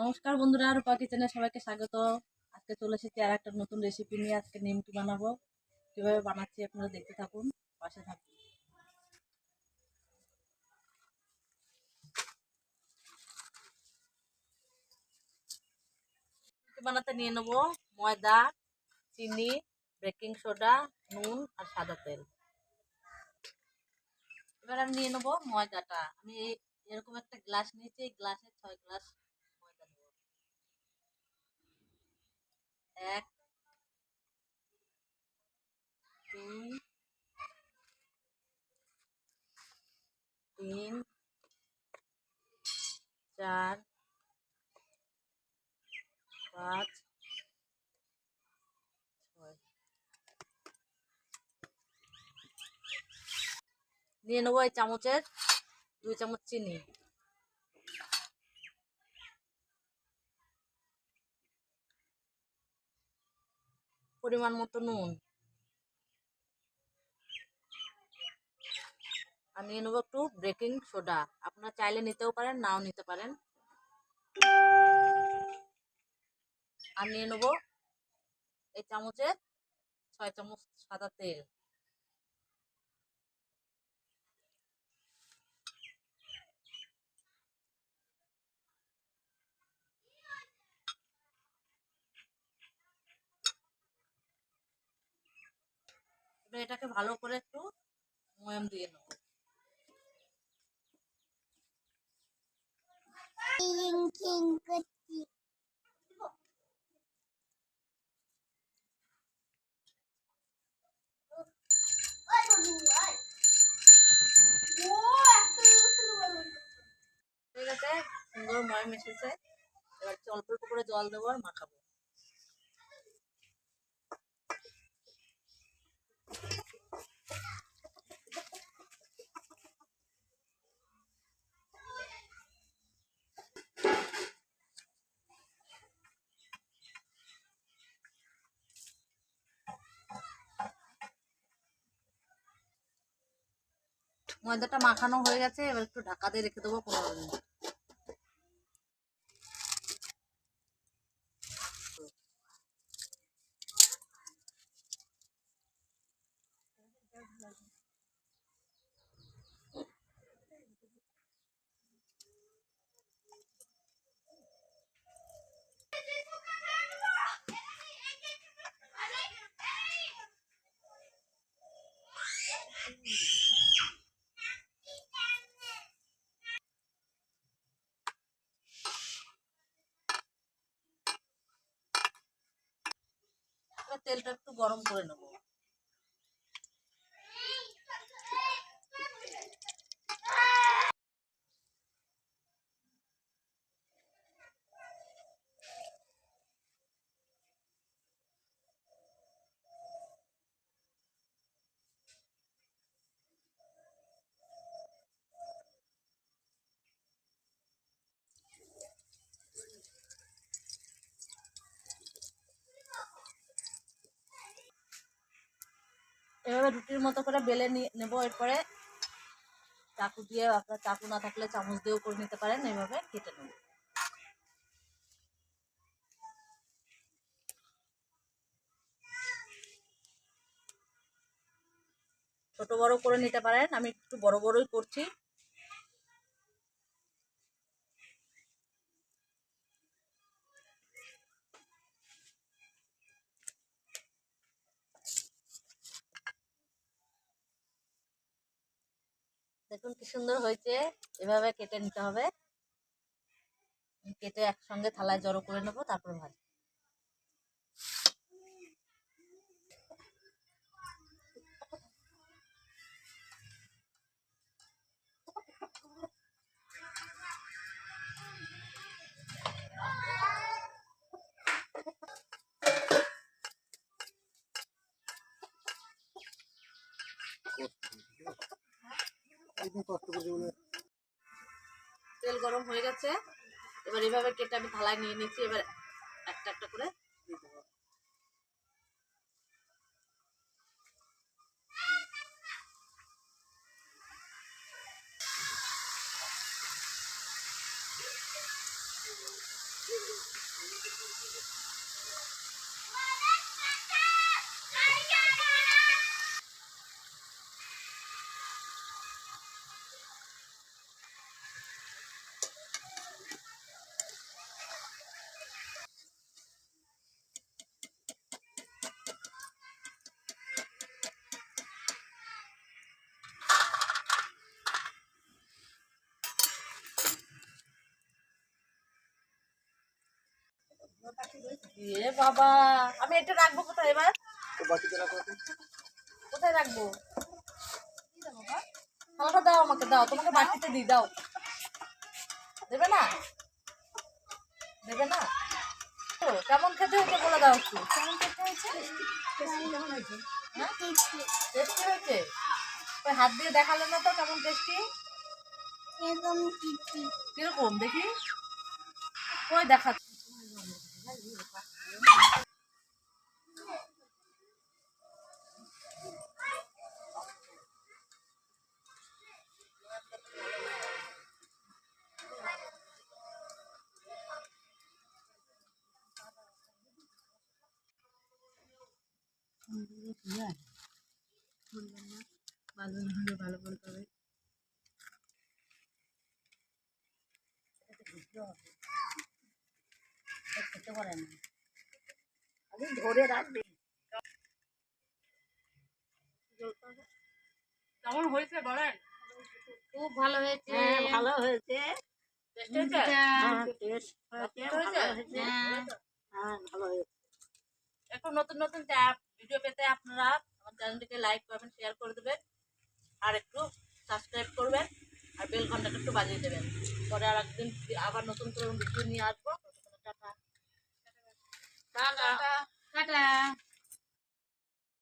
নমস্কার বন্ধুরা, রূপা কিচেনে সবাইকে স্বাগত। আজকে চলে এসেছি আর একটা নতুন রেসিপি নিয়ে, আজকে নিমকি বানাবো। কীভাবে বানাচ্ছি আপনারা দেখতে থাকুন, পাশে থাকুন। বানাতে নিয়ে নেব ময়দা, চিনি, বেকিং সোডা, নুন আর সাদা তেল। এবার আমি নিয়ে নেব ময়দাটা। আমি এরকম একটা গ্লাস নিয়েছি, এই গ্লাসে ছয় গ্লাস ময়দা নেব এক দুই তিন চার পাঁচ ছয়। নিয়ে নেব এই চামচের দুই চামচ চিনি। পরিমাণ মতো নুন। আর নিয়ে নেব একটু বেকিং সোডা আপনারা চাইলে নিতেও পারেন, নাও নিতে পারেন। আর নিয়ে নেব এই চামচের ছয় চামচ সাদা তেল। এবার এটাকে ভালো করে একটু ময়াম দিয়ে নেব। ঠিক আছে সুন্দর ময়াম এসেছে। এবার অল্প অল্প করে জল দেবো আর মাখাবো। ময়দাটা মাখানো হয়ে গেছে এবার একটু ঢাকা দিয়ে রেখে দেবো পনেরো মিনিট তেলটা একটু গরম করে নেব এভাবে রুটির মতো করে বেলে নেব এরপরে। চাকু দিয়ে, আপনার চাকু না থাকলে চামচ দিয়েও করে নিতে পারেন এইভাবে কেটে নেব। ছোট বড় করে নিতে পারেন, আমি একটু বড় বড়ই করছি। দেখুন কি সুন্দর হয়েছে। এভাবে কেটে নিতে হবে। কেটে একসঙ্গে থালায় জড়ো করে নেব, তারপরে ভাজি তেল গরম হয়ে গেছে। এবার এভাবে কেটে আমি থালায় নিয়ে নিচ্ছি এবার একটা একটা করে দিয়ে দেবো এ বাবা আমি এটা রাখব কোথায় এবার। কোথায় রাখব? থালাটা দাও আমাকে দাও তোমাকে বাটিতে দিই দাও। দেবে না? দেবে না? কেমন খেতে হয়েছে বলে দাও একটু। কেমন খেতে হয়েছে? হ্যাঁ? টেস্টি হয়েছে? ওই হাত দিয়ে দেখালে না তো কেমন টেস্টি কীরকম দেখি দেখা ভালো না হলে ভালো বলতে হবে খেতে পারে না। আমি ধরে রাখবি। কেমন হয়েছে বলেন? খুব ভালো হয়েছে। হ্যাঁ ভালো হয়েছে। হ্যাঁ হ্যাঁ এখন নতুন নতুন ভিডিও পেতে আপনারা আমার চ্যানেলটিকে লাইক করবেন শেয়ার করে দেবেন আর একটু সাবস্ক্রাইব করবেন আর বেল ঘন্টাটা একটু বাজিয়ে দেবেন। পরে আর একদিন আবার নতুন করে ভিডিও নিয়ে আসব। Tata tata